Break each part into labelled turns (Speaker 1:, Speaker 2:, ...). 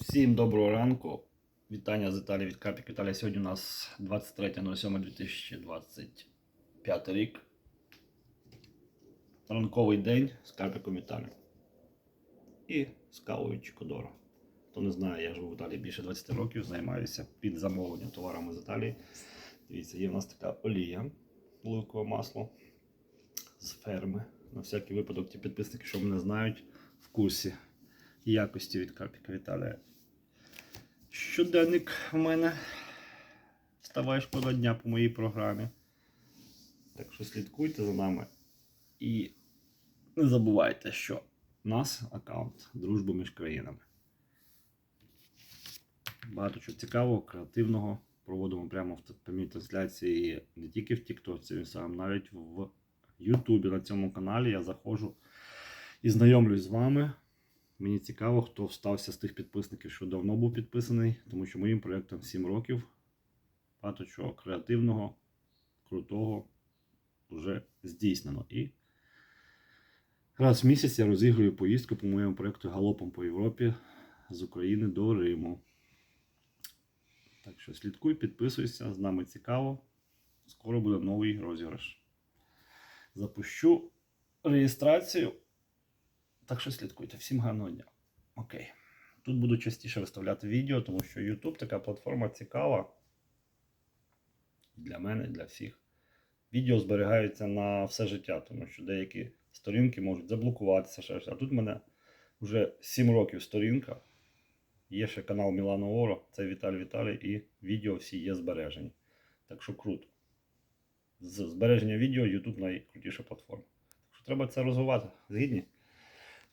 Speaker 1: Всім доброго ранку. Вітання з Італії від Капік Італія. Сьогодні у нас 23.07.2025 рік. Ранковий день з Карпіком Італії. І з кавою Чикодоро. Хто не знає, я живу в Італії більше 20 років, займаюся під замовленням товарами з Італії. Дивіться, є в нас така олія, оливкове масло з ферми. На всякий випадок ті підписники, що мене знають, в курсі якості від Карпіка Віталія. Щоденник в мене. Вставай шкода дня по моїй програмі. Так що слідкуйте за нами. І не забувайте, що у нас аккаунт Дружба між країнами. Багато чого цікавого, креативного. Проводимо прямо в прямій трансляції не тільки в TikTok, сам навіть в Ютубі на цьому каналі я заходжу і знайомлюсь з вами. Мені цікаво, хто встався з тих підписників, що давно був підписаний, тому що моїм проєктом 7 років. Багато чого креативного, крутого вже здійснено. І раз в місяць я розіграю поїздку по моєму проєкту Галопом по Європі з України до Риму. Так що слідкуй, підписуйся, з нами цікаво. Скоро буде новий розіграш. Запущу реєстрацію. Так що слідкуйте. Всім гарного дня. Окей. Тут буду частіше виставляти відео, тому що YouTube така платформа цікава. Для мене, для всіх. Відео зберігаються на все життя, тому що деякі сторінки можуть заблокуватися. Ще, а тут в мене вже 7 років сторінка. Є ще канал Мілано Оро, це Віталій Віталій, і відео всі є збережені. Так що круто. З збереження відео YouTube найкрутіша платформа. Так що треба це розвивати. Згідні?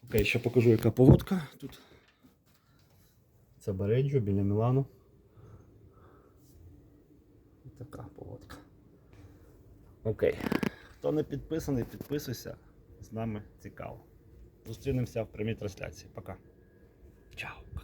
Speaker 1: Окей, ще покажу, яка поводка тут. Це Береджо біля Мілану. І така поводка. Окей. Хто не підписаний, підписуйся. З нами цікаво. Зустрінемося в прямій трансляції. Пока. Чао.